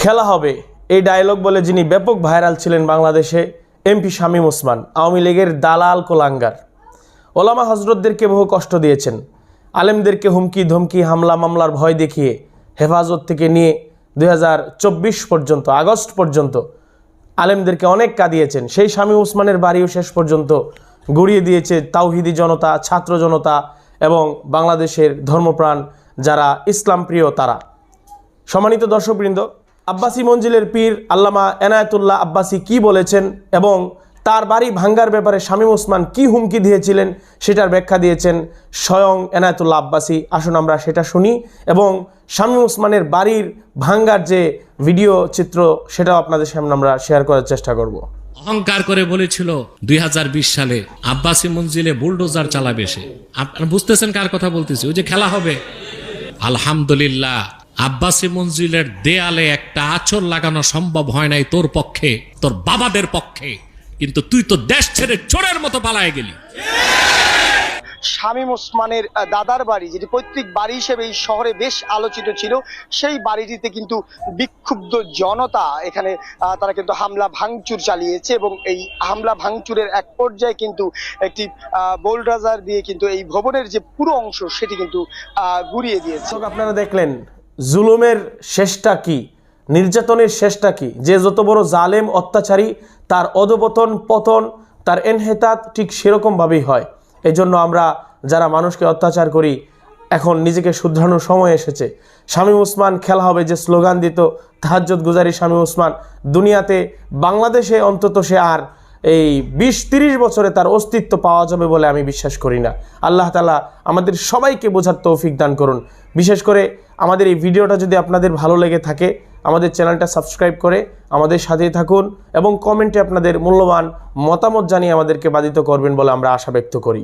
খেলা হবে। এই ডায়লগ বলে যিনি ব্যাপক ভাইরাল ছিলেন বাংলাদেশে এমপি শামীম ওসমান, আওয়ামী লীগের দালাল কোলাঙ্গার। ওলামা হজরতদেরকে বহু কষ্ট দিয়েছেন। আলেমদেরকে হুমকি, ধমকি, হামলা, মামলার ভয় দেখিয়ে হেফাজত থেকে নিয়ে দু হাজার চব্বিশ পর্যন্ত, আগস্ট পর্যন্ত আলেমদেরকে অনেক কাঁদিয়েছেন। সেই স্বামী উসমানের বাড়িও শেষ পর্যন্ত গড়িয়ে দিয়েছে তাওহিদি জনতা, ছাত্র জনতা এবং বাংলাদেশের ধর্মপ্রাণ যারা ইসলাম প্রিয় তারা। সম্মানিত দর্শকবৃন্দ আব্বাসী মঞ্জিলের পীর আল্লামা এনায়েতুল্লাহ আব্বাসী কি বলেছেন এবং তার বাড়ি ভাঙ্গার ব্যাপারে শামীম ওসমান কি হুমকি দিয়েছিলেন সেটার ব্যাখ্যা দিয়েছেন স্বয়ং এনায়েতুল্লাহ আব্বাসী। আসুন আমরা সেটা শুনি এবং শামীম ওসমানের বাড়ির ভাঙ্গার যে ভিডিও চিত্র, সেটাও আপনাদের সামনে আমরা শেয়ার করার চেষ্টা করব। অহংকার করে বলেছিল দুই হাজার বিশ সালে আব্বাসী মঞ্জিলে বুলডোজার চালাবে সে। আপনারা বুঝতেছেন কার কথা বলতেছি? ওই যে খেলা হবে। আলহামদুলিল্লাহ আব্বাসী মঞ্জিলের দেয়ালে একটা আচর লাগানো সম্ভব হয় নাই তোর পক্ষে তোর বাবাদের পক্ষে। কিন্তু তুই তো দেশ ছেড়ে চোরের মতো পালায় গেলি। শামীম ওসমানের দাদার বাড়ি যেটি পৈতৃক বাড়ি হিসেবে এই শহরে বেশ আলোচিত ছিল সেই বাড়িটিতে কিন্তু বিক্ষুব্ধ জনতা এখানে তারা কিন্তু হামলা ভাঙচুর চালিয়েছে এবং এই হামলা ভাঙচুরের এক পর্যায়ে কিন্তু একটি বোলডাজার দিয়ে কিন্তু এই ভবনের যে পুরো অংশ সেটি কিন্তু আহ, গুড়িয়ে দিয়েছে। আপনারা দেখলেন জুলুমের শেষটা কি? নির্যাতনের শেষটা কি? যে যত বড় জালেম, অত্যাচারী, তার অধপতন, পতন, তার এনহেতাত ঠিক সেরকমভাবেই হয়। এই জন্য আমরা যারা মানুষকে অত্যাচার করি, এখন নিজেকে শুধরানোর সময় এসেছে। স্বামী ওসমান, খেলা হবে যে স্লোগান দিত তাহাজ্জত গুজারি শামীম ওসমান, দুনিয়াতে বাংলাদেশে অন্তত সে আর এই বিশ তিরিশ বছরে তার অস্তিত্ব পাওয়া যাবে বলে আমি বিশ্বাস করি না। আল্লাহ তালা আমাদের সবাইকে বোঝার তৌফিক দান করুন। বিশেষ করে আমাদের এই ভিডিওটা যদি আপনাদের ভালো লেগে থাকে, আমাদের চ্যানেলটা সাবস্ক্রাইব করে আমাদের সাথেই থাকুন এবং কমেন্টে আপনাদের মূল্যবান মতামত জানিয়ে আমাদেরকে বাধিত করবেন বলে আমরা আশা ব্যক্ত করি।